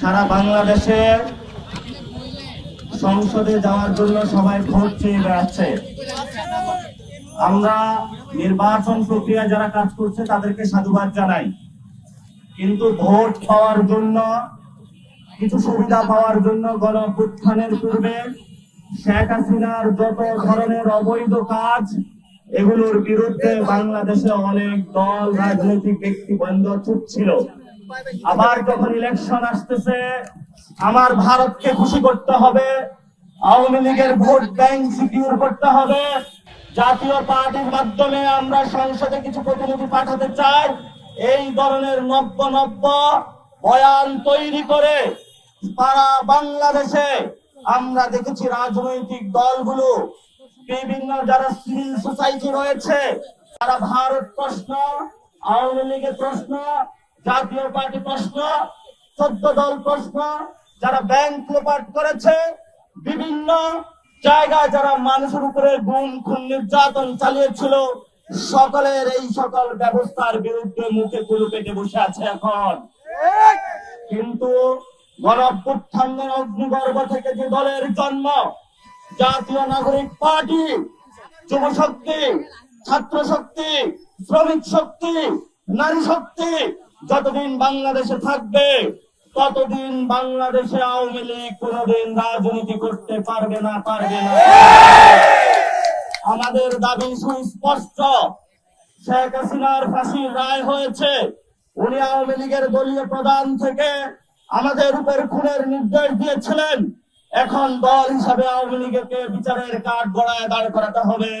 সারা বাংলাদেশে সংসদে যাওয়ার জন্য সবাই ভোট চেয়ে বেড়াচ্ছে। আমরা নির্বাচন প্রক্রিয়া যারা কাজ করছে, তাদেরকে সাধুবাদ জানাই। কিন্তু ভোট পাওয়ার জন্য, কিছু সুবিধা পাওয়ার জন্য গণ পূর্বে শেখ হাসিনার যত ধরনের অবৈধ কাজ, এগুলোর বিরুদ্ধে বাংলাদেশে অনেক দল, রাজনৈতিক ব্যক্তিবৃন্দ চুপ ছিল আবার যখন ইলেকশন আসতেছে, আমার ভারতকে খুশি করতে হবে, আওয়ামী লীগের ভোট ব্যাংক সিকিউর করতে হবে। জাতীয় পার্টির মাধ্যমে আমরা সংসদে কিছু প্রতিনিধি পাঠাতে চাই। এই ধরনের নব্য নব্য বয়ান তৈরি করে সারা বাংলাদেশে আমরা দেখেছি রাজনৈতিক দলগুলো, বিভিন্ন যারা সিভিল সোসাইটি রয়েছে, তারা ভারত প্রশ্ন, আওয়ামী লীগের প্রশ্ন জাতীয় পার্টি প্রশ্ন চোদ্দ দল প্রশ্ন, যারা ব্যাংক করেছে, বিভিন্ন জায়গায় যারা মানুষের উপরে গুম, খুন, নির্যাতন চালিয়েছিল, সকলের এই সকল ব্যবস্থার বিরুদ্ধে মুখে কুলু পেটে বসে আছে এখন। কিন্তু গণঅভ্যুত্থানের অগ্নিগর্ভ থেকে যে দলের জন্ম, জাতীয় নাগরিক পার্টি, যুব শক্তি, ছাত্র শক্তি, শ্রমিক শক্তি, নারী শক্তি যতদিন বাংলাদেশে থাকবে, ততদিন বাংলাদেশে আওয়ামী লীগ কোনোদিন রাজনীতি করতে পারবে না পারবে না। আমাদের দাবি সুস্পষ্ট। শেখ হাসিনার ফাঁসির রায় হয়েছে। উনি আওয়ামী লীগের দলীয় প্রধান থেকে আমাদের উপর খুনের নির্দেশ দিয়েছিলেন। এখন দল হিসাবে আওয়ামী লীগকে বিচারের কাঠ গড়ায় দাঁড় করাতে হবে।